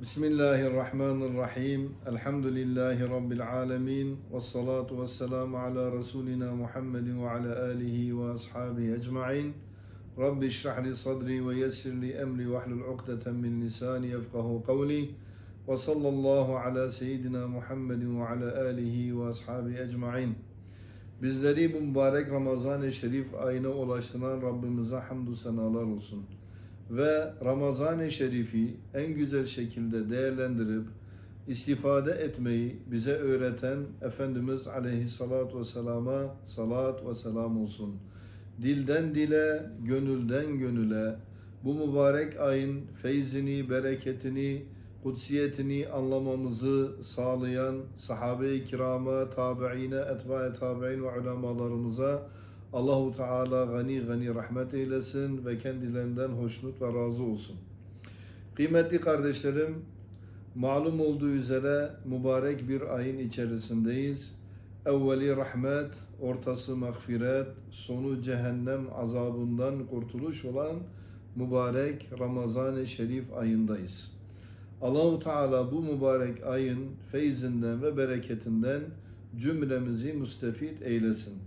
بسم الله الرحمن الرحيم. الحمد لله رب العالمين والصلاة والسلام على رسولنا محمد وعلى آله وأصحابه أجمعين. رب اشرح لي صدري ويسر لي أمري واحلل عقدة من لساني يفقه قولي. وصلى الله على سيدنا محمد وعلى آله وأصحابه أجمعين. Bizleri bu mübarek Ramazan-ı Şerif ayına ulaştıran Rabbimize hamdü senalar olsun. Ve Ramazan-ı Şerif'i en güzel şekilde değerlendirip istifade etmeyi bize öğreten Efendimiz Aleyhisselatü Vesselam'a salat ve selam olsun. Dilden dile, gönülden gönüle bu mübarek ayın feyzini, bereketini, kutsiyetini anlamamızı sağlayan sahabe-i kirama, tabi'ine, etba-i tabi'in ve ulemalarımıza Allahu Teala gani gani rahmet eylesin ve kendilerinden hoşnut ve razı olsun. Kıymetli kardeşlerim, malum olduğu üzere mübarek bir ayın içerisindeyiz. Evveli rahmet, ortası mağfiret, sonu cehennem azabından kurtuluş olan mübarek Ramazan-ı Şerif ayındayız. Allahu Teala bu mübarek ayın feyzinden ve bereketinden cümlemizi müstefit eylesin.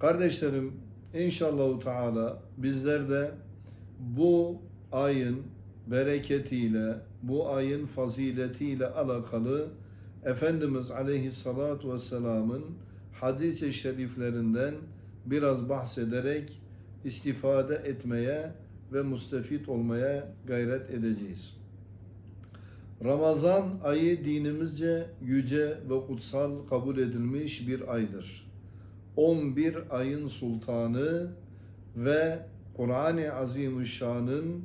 Kardeşlerim inşallahu Teala bizler de bu ayın bereketiyle, bu ayın faziletiyle alakalı Efendimiz Aleyhissalatu Vesselam'ın hadis-i şeriflerinden biraz bahsederek istifade etmeye ve müstefit olmaya gayret edeceğiz. Ramazan ayı dinimizce yüce ve kutsal kabul edilmiş bir aydır. 11 ayın sultanı ve Kur'an-ı Azimüşşan'ın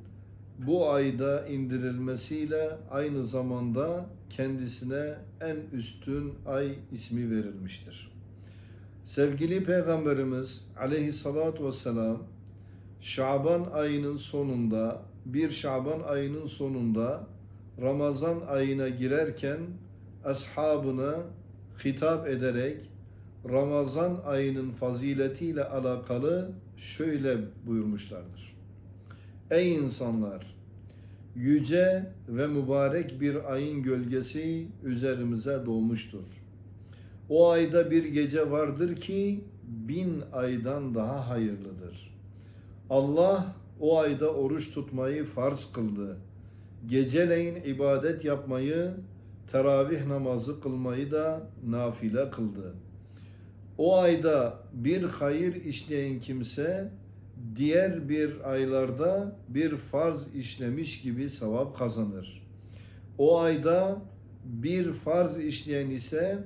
bu ayda indirilmesiyle aynı zamanda kendisine en üstün ay ismi verilmiştir. Sevgili Peygamberimiz aleyhissalatu vesselam Şaban ayının sonunda bir Şaban ayının sonunda Ramazan ayına girerken ashabına hitap ederek Ramazan ayının faziletiyle alakalı şöyle buyurmuşlardır. Ey insanlar! Yüce ve mübarek bir ayın gölgesi üzerimize doğmuştur. O ayda bir gece vardır ki bin aydan daha hayırlıdır. Allah o ayda oruç tutmayı farz kıldı. Geceleyin ibadet yapmayı, teravih namazı kılmayı da nafile kıldı.'' O ayda bir hayır işleyen kimse diğer bir aylarda bir farz işlemiş gibi sevap kazanır. O ayda bir farz işleyen ise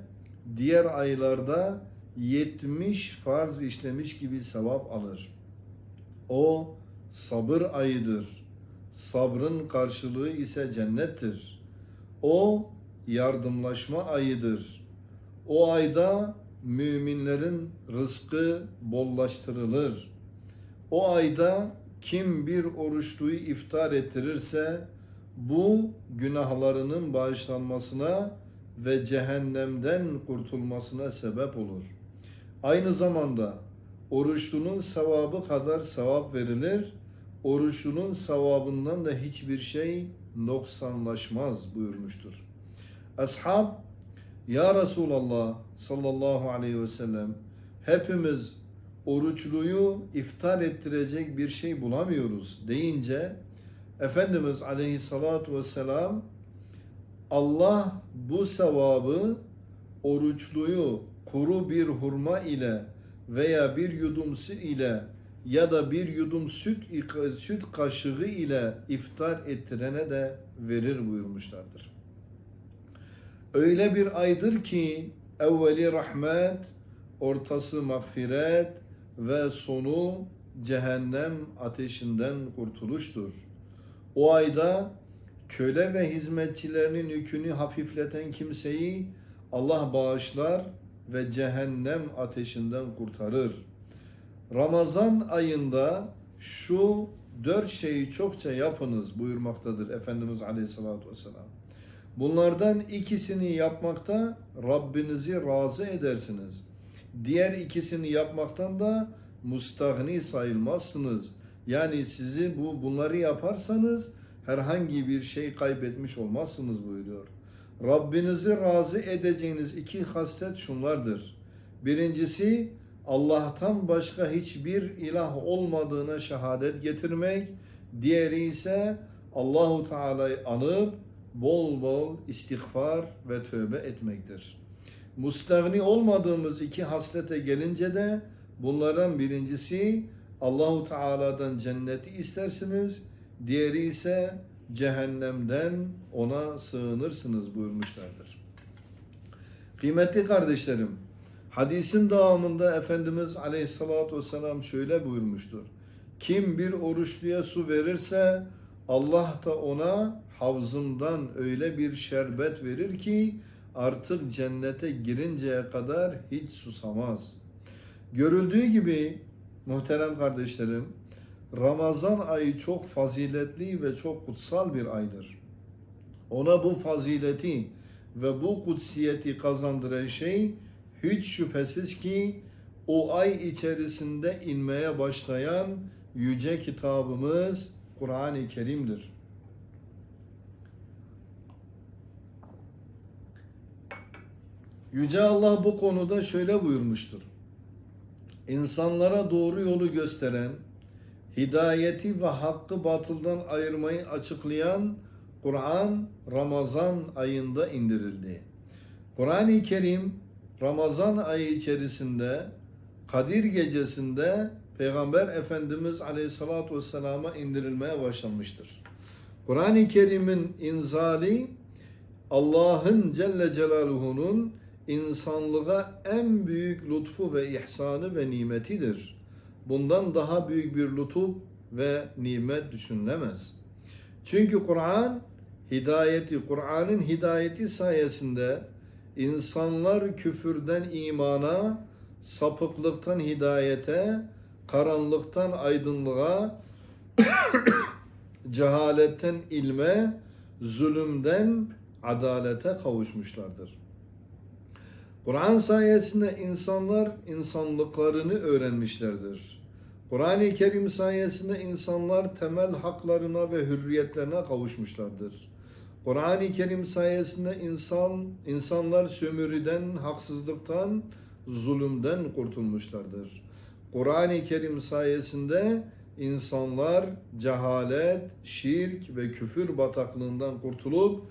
diğer aylarda 70 farz işlemiş gibi sevap alır. O sabır ayıdır. Sabrın karşılığı ise cennettir. O yardımlaşma ayıdır. O ayda müminlerin rızkı bollaştırılır. O ayda kim bir oruçluyu iftar ettirirse bu günahlarının bağışlanmasına ve cehennemden kurtulmasına sebep olur. Aynı zamanda oruçlunun sevabı kadar sevap verilir. Oruçlunun sevabından da hiçbir şey noksanlaşmaz buyurmuştur. Ashab ya Resulallah sallallahu aleyhi ve sellem hepimiz oruçluyu iftar ettirecek bir şey bulamıyoruz deyince Efendimiz aleyhissalatu vesselam Allah bu sevabı oruçluyu kuru bir hurma ile veya bir yudum su ile ya da bir yudum süt süt kaşığı ile iftar ettirene de verir buyurmuşlardır. Öyle bir aydır ki evveli rahmet, ortası mağfiret ve sonu cehennem ateşinden kurtuluştur. O ayda köle ve hizmetçilerinin yükünü hafifleten kimseyi Allah bağışlar ve cehennem ateşinden kurtarır. Ramazan ayında şu dört şeyi çokça yapınız buyurmaktadır Efendimiz Aleyhisselatü Vesselam. Bunlardan ikisini yapmakta Rabbinizi razı edersiniz. Diğer ikisini yapmaktan da mustahni sayılmazsınız. Yani sizi bu bunları yaparsanız herhangi bir şey kaybetmiş olmazsınız buyuruyor. Rabbinizi razı edeceğiniz iki haslet şunlardır. Birincisi Allah'tan başka hiçbir ilah olmadığına şehadet getirmek. Diğeri ise Allahu Teala'yı anıp bol bol istiğfar ve tövbe etmektir. Mustagni olmadığımız iki haslete gelince de bunlardan birincisi Allahu Teala'dan cenneti istersiniz. Diğeri ise cehennemden ona sığınırsınız buyurmuşlardır. Kıymetli kardeşlerim, hadisin devamında Efendimiz Aleyhisselatü Vesselam şöyle buyurmuştur. Kim bir oruçluya su verirse Allah da ona havzımdan öyle bir şerbet verir ki artık cennete girinceye kadar hiç susamaz. Görüldüğü gibi muhterem kardeşlerim, Ramazan ayı çok faziletli ve çok kutsal bir aydır. Ona bu fazileti ve bu kutsiyeti kazandıran şey hiç şüphesiz ki o ay içerisinde inmeye başlayan yüce kitabımız Kur'an-ı Kerim'dir. Yüce Allah bu konuda şöyle buyurmuştur. İnsanlara doğru yolu gösteren, hidayeti ve hakkı batıldan ayırmayı açıklayan Kur'an Ramazan ayında indirildi. Kur'an-ı Kerim Ramazan ayı içerisinde Kadir gecesinde Peygamber Efendimiz Aleyhisselatü Vesselam'a indirilmeye başlanmıştır. Kur'an-ı Kerim'in inzali Allah'ın Celle Celaluhu'nun insanlığa en büyük lütfu ve ihsanı ve nimetidir. Bundan daha büyük bir lütuf ve nimet düşünülemez. Çünkü Kur'an hidayeti, Kur'an'ın hidayeti sayesinde insanlar küfürden imana, sapıklıktan hidayete, karanlıktan aydınlığa, cehaletten ilme, zulümden adalete kavuşmuşlardır. Kur'an sayesinde insanlar insanlıklarını öğrenmişlerdir. Kur'an-ı Kerim sayesinde insanlar temel haklarına ve hürriyetlerine kavuşmuşlardır. Kur'an-ı Kerim sayesinde insan insanlar sömürüden, haksızlıktan, zulümden kurtulmuşlardır. Kur'an-ı Kerim sayesinde insanlar cehalet, şirk ve küfür bataklığından kurtulup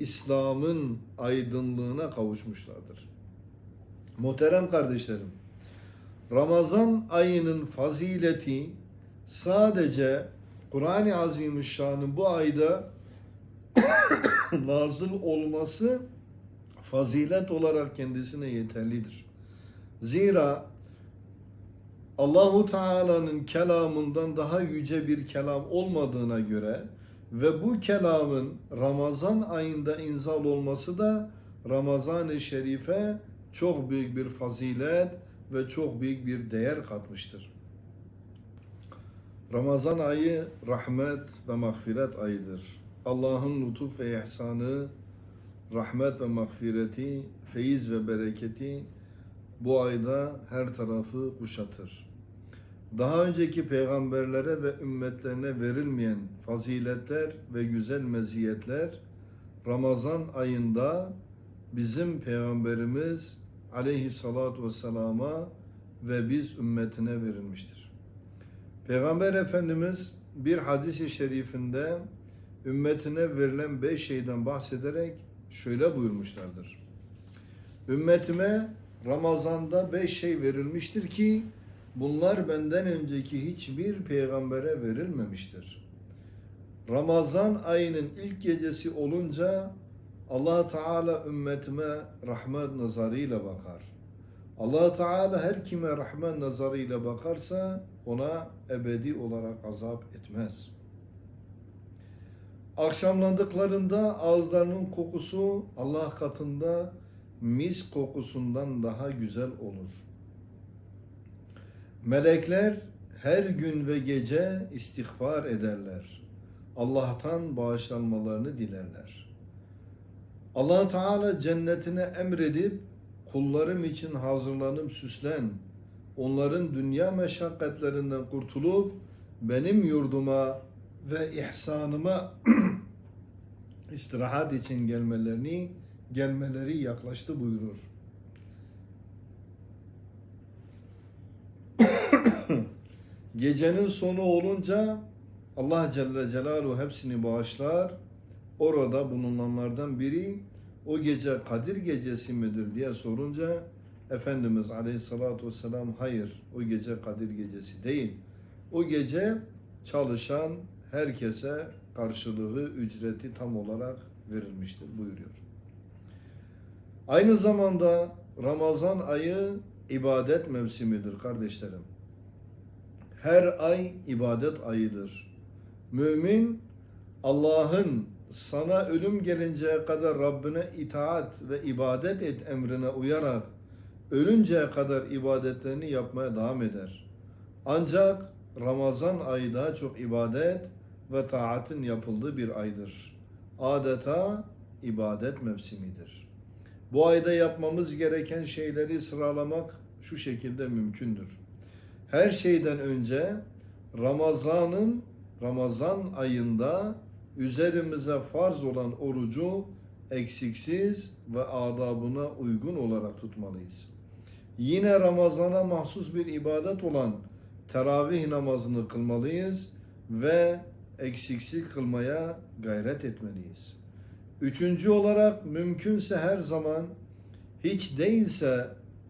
İslam'ın aydınlığına kavuşmuşlardır. Muhterem kardeşlerim, Ramazan ayının fazileti sadece Kur'an-ı Azimüşşan'ın bu ayda nazıl olması fazilet olarak kendisine yeterlidir. Zira Allahu Teala'nın kelamından daha yüce bir kelam olmadığına göre ve bu kelamın Ramazan ayında inzal olması da Ramazan-ı Şerif'e çok büyük bir fazilet ve çok büyük bir değer katmıştır. Ramazan ayı rahmet ve mağfiret ayıdır. Allah'ın lütuf ve ihsanı, rahmet ve mağfireti, feyiz ve bereketi bu ayda her tarafı kuşatır. Daha önceki peygamberlere ve ümmetlerine verilmeyen faziletler ve güzel meziyetler Ramazan ayında bizim peygamberimiz aleyhissalatu vesselama ve biz ümmetine verilmiştir. Peygamber Efendimiz bir hadis-i şerifinde ümmetine verilen beş şeyden bahsederek şöyle buyurmuşlardır. Ümmetime Ramazan'da beş şey verilmiştir ki bunlar benden önceki hiçbir peygambere verilmemiştir. Ramazan ayının ilk gecesi olunca allah Teala ümmetime rahmet nazarıyla bakar. allah Teala her kime rahmet nazarıyla bakarsa ona ebedi olarak azap etmez. Akşamlandıklarında ağızlarının kokusu Allah katında mis kokusundan daha güzel olur. Melekler her gün ve gece istiğfar ederler. Allah'tan bağışlanmalarını dilerler. Allah Teala cennetine emredip kullarım için hazırlanıp süslen. Onların dünya meşakkatlerinden kurtulup benim yurduma ve ihsanıma istirahat için gelmelerini gelmeleri yaklaştı buyurur. Gecenin sonu olunca Allah Celle Celaluhu hepsini bağışlar. Orada bulunanlardan biri o gece Kadir gecesi midir diye sorunca Efendimiz Aleyhisselatü Vesselam hayır o gece Kadir gecesi değil. O gece çalışan herkese karşılığı ücreti tam olarak verilmiştir buyuruyor. Aynı zamanda Ramazan ayı ibadet mevsimidir kardeşlerim. Her ay ibadet ayıdır. Mümin Allah'ın sana ölüm gelinceye kadar Rabbine itaat ve ibadet et emrine uyarak ölünceye kadar ibadetlerini yapmaya devam eder. Ancak Ramazan ayı daha çok ibadet ve taatin yapıldığı bir aydır. Adeta ibadet mevsimidir. Bu ayda yapmamız gereken şeyleri sıralamak şu şekilde mümkündür. Her şeyden önce Ramazan'ın Ramazan ayında üzerimize farz olan orucu eksiksiz ve adabına uygun olarak tutmalıyız. Yine Ramazana mahsus bir ibadet olan teravih namazını kılmalıyız ve eksiksiz kılmaya gayret etmeliyiz. Üçüncü olarak mümkünse her zaman hiç değilse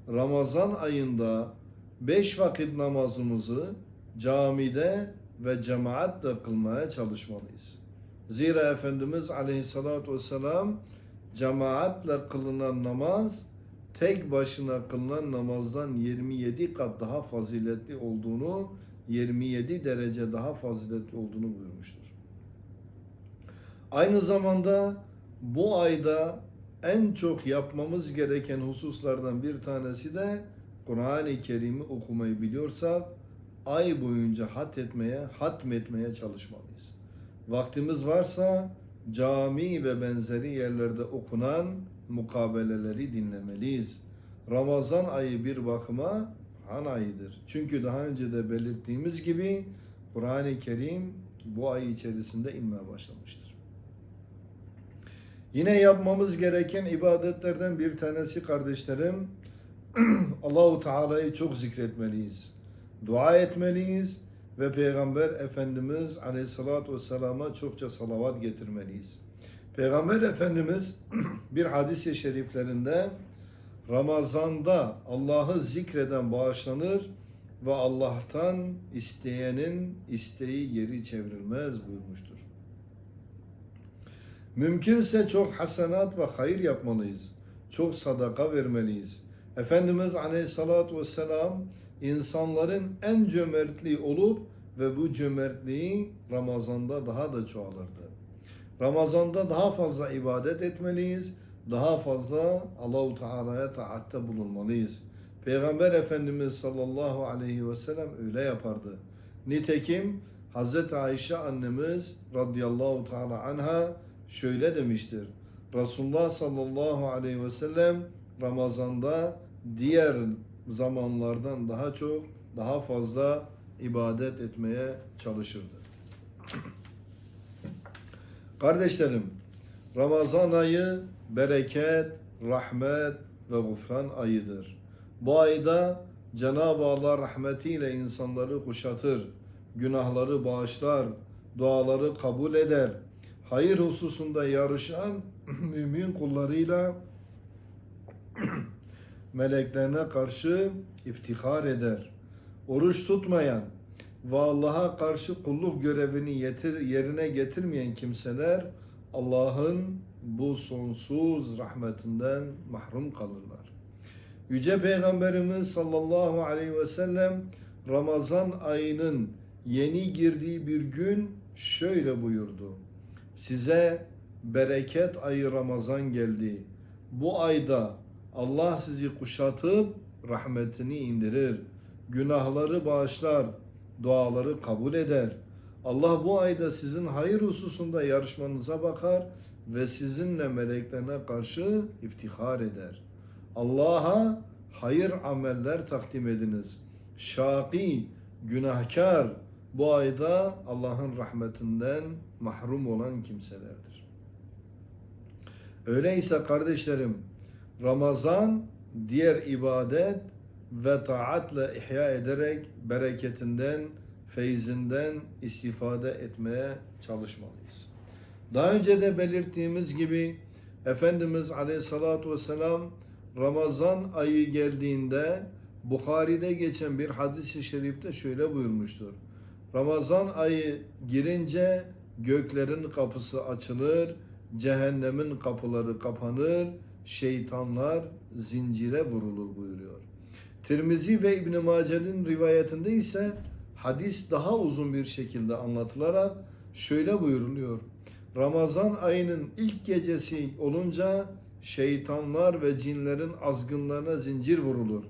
Ramazan ayında beş vakit namazımızı camide ve cemaatle kılmaya çalışmalıyız. Zira Efendimiz Aleyhisselatü Vesselam cemaatle kılınan namaz tek başına kılınan namazdan 27 kat daha faziletli olduğunu 27 derece daha faziletli olduğunu buyurmuştur. Aynı zamanda bu ayda en çok yapmamız gereken hususlardan bir tanesi de Kur'an-ı Kerim'i okumayı biliyorsak ay boyunca hat etmeye, hatmetmeye çalışmalıyız. Vaktimiz varsa cami ve benzeri yerlerde okunan mukabeleleri dinlemeliyiz. Ramazan ayı bir bakıma Han ayıdır. Çünkü daha önce de belirttiğimiz gibi Kur'an-ı Kerim bu ay içerisinde inmeye başlamıştır. Yine yapmamız gereken ibadetlerden bir tanesi kardeşlerim Allahu Teala'yı çok zikretmeliyiz. Dua etmeliyiz ve Peygamber Efendimiz Aleyhisselatü Vesselam'a çokça salavat getirmeliyiz. Peygamber Efendimiz bir hadis-i şeriflerinde Ramazanda Allah'ı zikreden bağışlanır ve Allah'tan isteyenin isteği geri çevrilmez buyurmuştur. Mümkünse çok hasenat ve hayır yapmalıyız. Çok sadaka vermeliyiz. Efendimiz Aleyhisselatü Vesselam insanların en cömertliği olup ve bu cömertliği Ramazan'da daha da çoğalırdı. Ramazan'da daha fazla ibadet etmeliyiz. Daha fazla Allahu Teala'ya taatte bulunmalıyız. Peygamber Efendimiz sallallahu aleyhi ve sellem öyle yapardı. Nitekim Hazreti Ayşe annemiz radıyallahu teala anha şöyle demiştir. Resulullah sallallahu aleyhi ve sellem Ramazan'da diğer zamanlardan daha çok, daha fazla ibadet etmeye çalışırdı. Kardeşlerim, Ramazan ayı bereket, rahmet ve gufran ayıdır. Bu ayda Cenab-ı Allah rahmetiyle insanları kuşatır, günahları bağışlar, duaları kabul eder. Hayır hususunda yarışan mümin kullarıyla meleklerine karşı iftihar eder. Oruç tutmayan ve Allah'a karşı kulluk görevini yetir, yerine getirmeyen kimseler Allah'ın bu sonsuz rahmetinden mahrum kalırlar. Yüce Peygamberimiz sallallahu aleyhi ve sellem Ramazan ayının yeni girdiği bir gün şöyle buyurdu. Size bereket ayı Ramazan geldi. Bu ayda Allah sizi kuşatıp rahmetini indirir. Günahları bağışlar, duaları kabul eder. Allah bu ayda sizin hayır hususunda yarışmanıza bakar ve sizinle meleklerine karşı iftihar eder. Allah'a hayır ameller takdim ediniz. Şaki, günahkar, bu ayda Allah'ın rahmetinden mahrum olan kimselerdir. Öyleyse kardeşlerim Ramazan diğer ibadet ve taatla ihya ederek bereketinden, feyzinden istifade etmeye çalışmalıyız. Daha önce de belirttiğimiz gibi Efendimiz Aleyhisselatü Vesselam Ramazan ayı geldiğinde Bukhari'de geçen bir hadis-i şerifte şöyle buyurmuştur. Ramazan ayı girince göklerin kapısı açılır, cehennemin kapıları kapanır, şeytanlar zincire vurulur buyuruyor. Tirmizi ve İbn Mace'nin rivayetinde ise hadis daha uzun bir şekilde anlatılarak şöyle buyuruluyor. Ramazan ayının ilk gecesi olunca şeytanlar ve cinlerin azgınlarına zincir vurulur.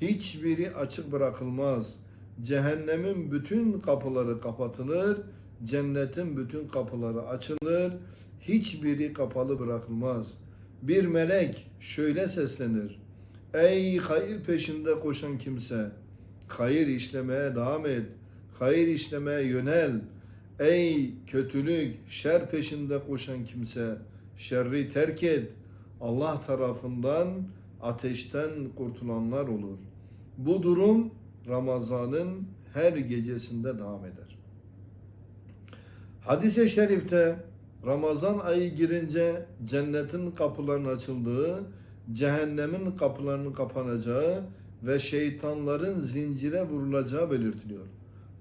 Hiçbiri açık bırakılmaz. Cehennemin bütün kapıları kapatılır, cennetin bütün kapıları açılır. Hiçbiri kapalı bırakılmaz. Bir melek şöyle seslenir. Ey hayır peşinde koşan kimse, hayır işlemeye devam et. Hayır işlemeye yönel. Ey kötülük, şer peşinde koşan kimse, şerri terk et. Allah tarafından ateşten kurtulanlar olur. Bu durum Ramazan'ın her gecesinde devam eder. Hadis-i şerifte Ramazan ayı girince cennetin kapılarının açıldığı, cehennemin kapılarının kapanacağı ve şeytanların zincire vurulacağı belirtiliyor.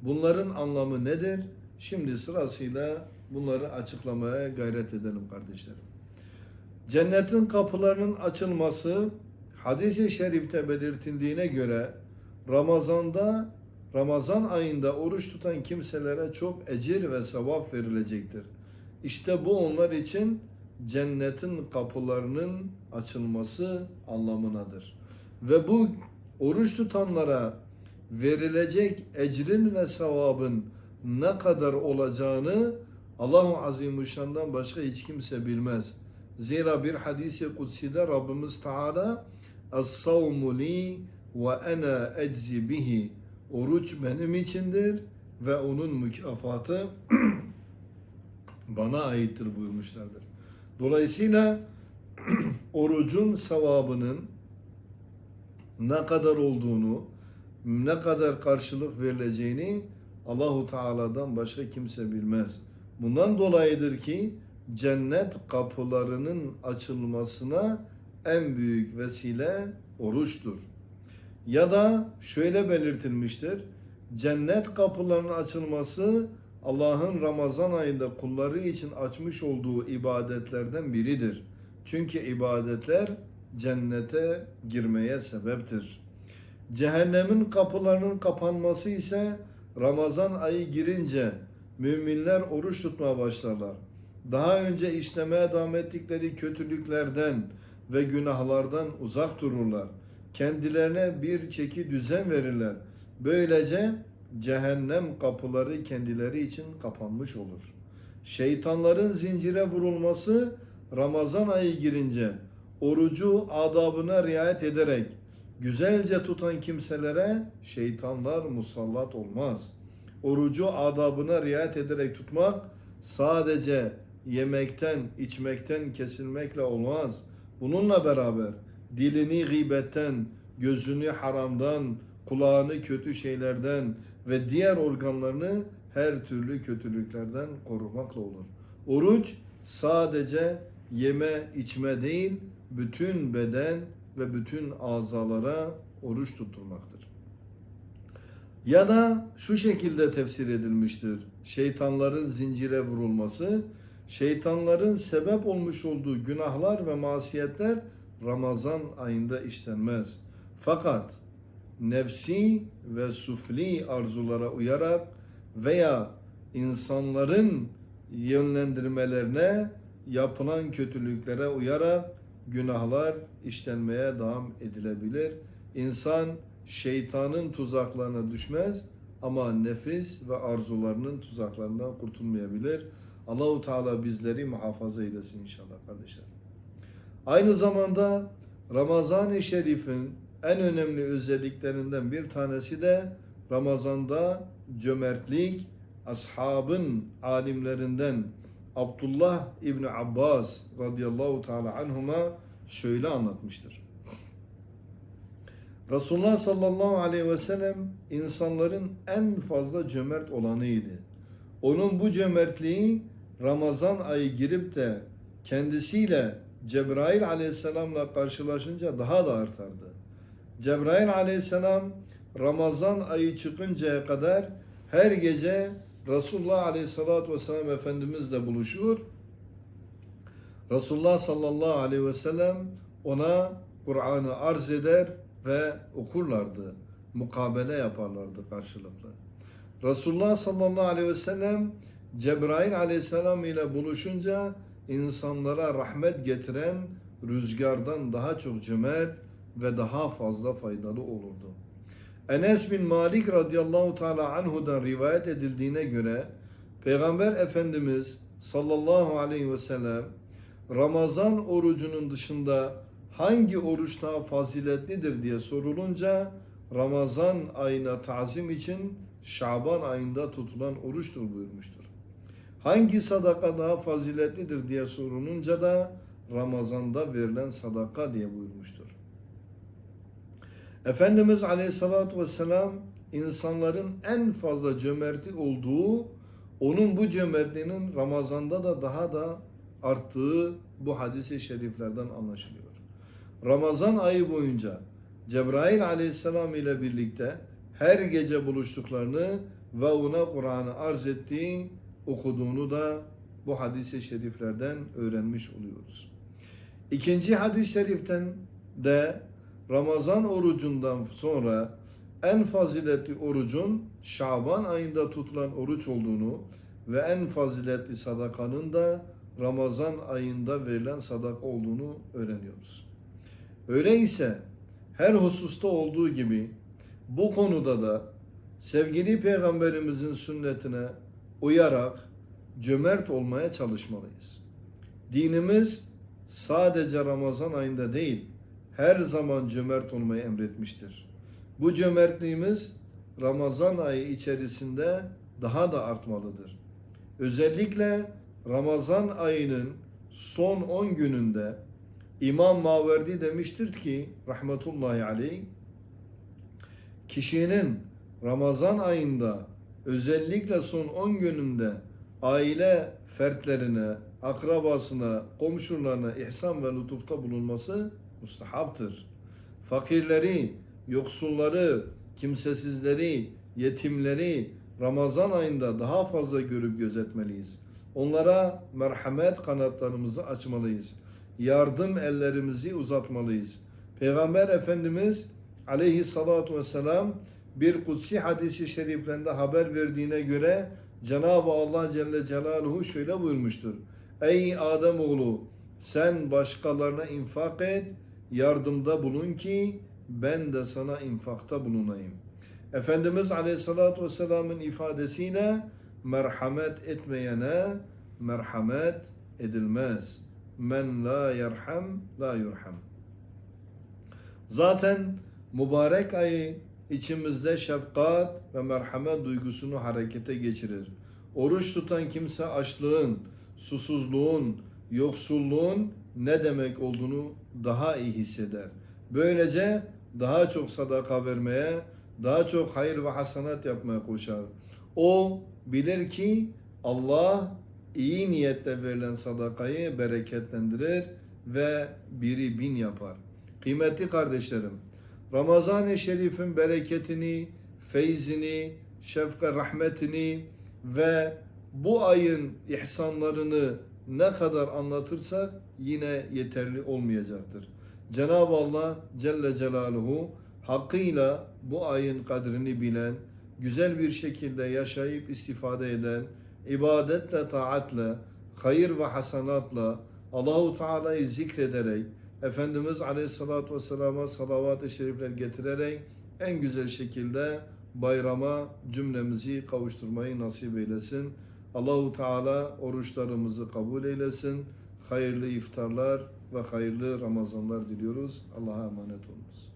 Bunların anlamı nedir? Şimdi sırasıyla bunları açıklamaya gayret edelim kardeşlerim. Cennetin kapılarının açılması hadis-i şerifte belirtildiğine göre Ramazan'da Ramazan ayında oruç tutan kimselere çok ecir ve sevap verilecektir. İşte bu onlar için cennetin kapılarının açılması anlamınadır. Ve bu oruç tutanlara verilecek ecrin ve sevabın ne kadar olacağını Allahu Azimuşşan'dan başka hiç kimse bilmez. Zira bir hadisi kutside Rabbimiz Teala Es-savmu li ve ana eczi bihi Oruç benim içindir ve onun mükafatı bana aittir buyurmuşlardır. Dolayısıyla orucun sevabının ne kadar olduğunu, ne kadar karşılık verileceğini Allahu Teala'dan başka kimse bilmez. Bundan dolayıdır ki cennet kapılarının açılmasına en büyük vesile oruçtur. Ya da şöyle belirtilmiştir. Cennet kapılarının açılması Allah'ın Ramazan ayında kulları için açmış olduğu ibadetlerden biridir. Çünkü ibadetler cennete girmeye sebeptir. Cehennemin kapılarının kapanması ise Ramazan ayı girince müminler oruç tutmaya başlarlar. Daha önce işlemeye devam ettikleri kötülüklerden ve günahlardan uzak dururlar. Kendilerine bir çeki düzen verirler. Böylece cehennem kapıları kendileri için kapanmış olur. Şeytanların zincire vurulması Ramazan ayı girince orucu adabına riayet ederek güzelce tutan kimselere şeytanlar musallat olmaz. Orucu adabına riayet ederek tutmak sadece yemekten, içmekten kesilmekle olmaz. Bununla beraber dilini gıybetten, gözünü haramdan, kulağını kötü şeylerden ve diğer organlarını her türlü kötülüklerden korumakla olur. Oruç sadece yeme içme değil, bütün beden ve bütün azalara oruç tutturmaktır. Ya da şu şekilde tefsir edilmiştir. Şeytanların zincire vurulması, şeytanların sebep olmuş olduğu günahlar ve masiyetler Ramazan ayında işlenmez. Fakat nefsi ve sufli arzulara uyarak veya insanların yönlendirmelerine yapılan kötülüklere uyarak günahlar işlenmeye devam edilebilir. İnsan şeytanın tuzaklarına düşmez ama nefis ve arzularının tuzaklarından kurtulmayabilir. Allahu Teala bizleri muhafaza eylesin inşallah kardeşler. Aynı zamanda Ramazan-ı Şerif'in en önemli özelliklerinden bir tanesi de Ramazan'da cömertlik ashabın alimlerinden Abdullah İbni Abbas radıyallahu teala anhuma şöyle anlatmıştır. Resulullah sallallahu aleyhi ve sellem insanların en fazla cömert olanıydı. Onun bu cömertliği Ramazan ayı girip de kendisiyle Cebrail aleyhisselamla karşılaşınca daha da artardı. Cebrail aleyhisselam Ramazan ayı çıkıncaya kadar her gece Resulullah aleyhissalatü vesselam Efendimizle buluşur. Resulullah sallallahu aleyhi ve sellem ona Kur'an'ı arz eder ve okurlardı. Mukabele yaparlardı karşılıklı. Resulullah sallallahu aleyhi ve sellem Cebrail aleyhisselam ile buluşunca insanlara rahmet getiren rüzgardan daha çok cömert ve daha fazla faydalı olurdu. Enes bin Malik radıyallahu teala anhudan rivayet edildiğine göre Peygamber Efendimiz sallallahu aleyhi ve sellem Ramazan orucunun dışında hangi oruç daha faziletlidir diye sorulunca Ramazan ayına tazim için Şaban ayında tutulan oruçtur buyurmuştur. Hangi sadaka daha faziletlidir diye sorulunca da Ramazan'da verilen sadaka diye buyurmuştur. Efendimiz Aleyhisselatü Vesselam insanların en fazla cömerti olduğu, onun bu cömertliğinin Ramazan'da da daha da arttığı bu hadisi şeriflerden anlaşılıyor. Ramazan ayı boyunca Cebrail Aleyhisselam ile birlikte her gece buluştuklarını ve ona Kur'an'ı arz ettiği, okuduğunu da bu hadis-i şeriflerden öğrenmiş oluyoruz. İkinci hadis-i şeriften de Ramazan orucundan sonra en faziletli orucun Şaban ayında tutulan oruç olduğunu ve en faziletli sadakanın da Ramazan ayında verilen sadaka olduğunu öğreniyoruz. Öyleyse her hususta olduğu gibi bu konuda da sevgili peygamberimizin sünnetine uyarak cömert olmaya çalışmalıyız. Dinimiz sadece Ramazan ayında değil, her zaman cömert olmayı emretmiştir. Bu cömertliğimiz Ramazan ayı içerisinde daha da artmalıdır. Özellikle Ramazan ayının son 10 gününde İmam Maverdi demiştir ki rahmetullahi aleyh kişinin Ramazan ayında özellikle son 10 gününde aile fertlerine, akrabasına, komşularına ihsan ve lütufta bulunması mustahaptır. Fakirleri, yoksulları, kimsesizleri, yetimleri Ramazan ayında daha fazla görüp gözetmeliyiz. Onlara merhamet kanatlarımızı açmalıyız. Yardım ellerimizi uzatmalıyız. Peygamber Efendimiz aleyhissalatu vesselam bir kutsi hadisi şeriflerinde haber verdiğine göre Cenab-ı Allah Celle Celaluhu şöyle buyurmuştur. Ey Ademoğlu sen başkalarına infak et, yardımda bulun ki ben de sana infakta bulunayım. Efendimiz Aleyhisselatü Vesselam'ın ifadesiyle merhamet etmeyene merhamet edilmez. Men la yerham la yurham. Zaten mübarek ayı içimizde şefkat ve merhamet duygusunu harekete geçirir. Oruç tutan kimse açlığın, susuzluğun, yoksulluğun ne demek olduğunu daha iyi hisseder. Böylece daha çok sadaka vermeye, daha çok hayır ve hasanat yapmaya koşar. O bilir ki Allah iyi niyetle verilen sadakayı bereketlendirir ve biri bin yapar. Kıymetli kardeşlerim, Ramazan-ı Şerif'in bereketini, feyzini, şefkat rahmetini ve bu ayın ihsanlarını ne kadar anlatırsak yine yeterli olmayacaktır. Cenab-ı Allah Celle Celaluhu hakkıyla bu ayın kadrini bilen, güzel bir şekilde yaşayıp istifade eden, ibadetle, taatle, hayır ve hasanatla Allahu Teala'yı zikrederek, Efendimiz Aleyhisselatü Vesselam'a salavat-ı şerifler getirerek en güzel şekilde bayrama cümlemizi kavuşturmayı nasip eylesin. Allahu Teala oruçlarımızı kabul eylesin. Hayırlı iftarlar ve hayırlı Ramazanlar diliyoruz. Allah'a emanet olunuz.